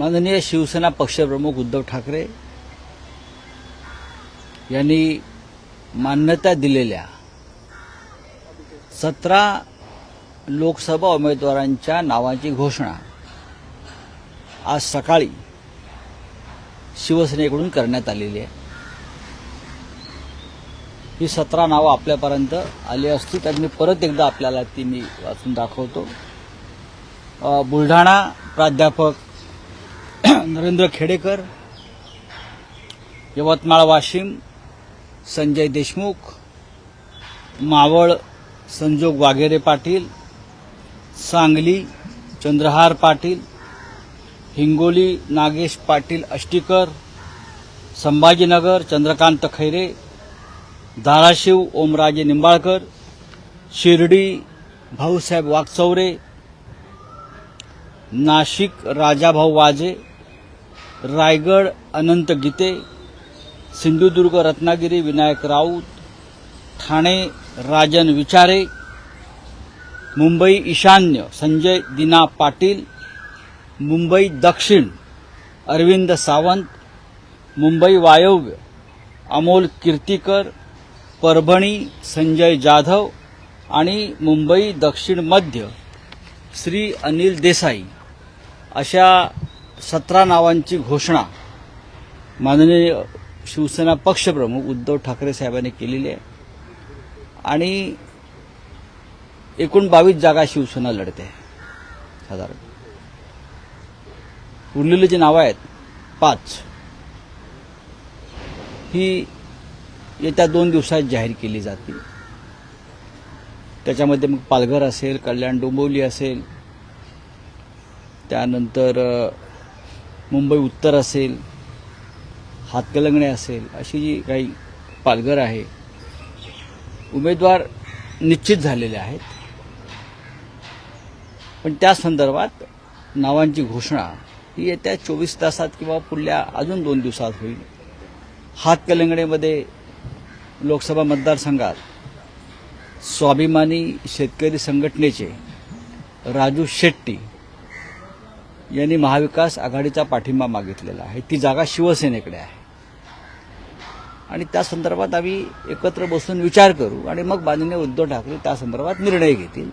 माननीय शिवसेना पक्षप्रमुख उद्धव ठाकरे यांनी मान्यता दिलेल्या सतरा लोकसभा उमेदवारांच्या नावांची घोषणा आज सकाळी शिवसेनेकडून करण्यात आलेली आहे. ही सतरा नावं आपल्यापर्यंत आली असती तर मी परत एकदा आपल्याला ती मी वाचून दाखवतो. बुलढाणा प्राध्यापक नरेंद्र खेडेकर यवतमाळ वाशिम संजय देशमुख मावळ संजोग वाघेरे पाटील सांगली चंद्रहार पाटील हिंगोली नागेश पाटील अष्टीकर संभाजीनगर चंद्रकांत खैरे धाराशिव ओमराजे निंबाळकर शिर्डी भाऊसाहेब वाघचौरे नाशिक राजाभाऊ वाजे रायगड अनंत गीते सिंधुदुर्ग रत्नागिरी विनायक राऊत ठाणे राजन विचारे मुंबई ईशान्य संजय दिना पाटील मुंबई दक्षिण अरविंद सावंत मुंबई वायव्य अमोल कीर्तीकर परभणी संजय जाधव आणि मुंबई दक्षिण मध्य श्री अनिल देसाई. अशा सतरा नावांची घोषणा माननीय शिवसेना पक्षप्रमुख उद्धव ठाकरे साहेबांनी केलेली आहे. आणि एकूण बावीस जागा शिवसेना लढते. साधारण. उरलेली जी नावं आहेत पाच. ही येत्या दोन दिवसात जाहीर केली जातील. त्याच्यामध्ये मग पालघर असेल कल्याण डोंबिवली असेल. त्यानंतर मुंबई उत्तर असेल हातकलंगणे असेल अशी जी काही पालघर आहे उमेदवार निश्चित झालेले आहेत. पण त्या संदर्भात नावांची घोषणा ही येत्या चोवीस तासात किंवा पुढल्या अजून दोन दिवसात होईल. हातकलंगणेमध्ये लोकसभा मतदारसंघात स्वाभिमानी शेतकरी संघटनेचे राजू शेट्टी यांनी महाविकास आघाडीचा पाठिंबा मागितलेला आहे. ती जागा शिवसेनेकडे आहे. आणि त्या संदर्भात आम्ही एकत्र बसून विचार करू आणि मग माननीय उद्धव ठाकरे त्या संदर्भात निर्णय घेतील.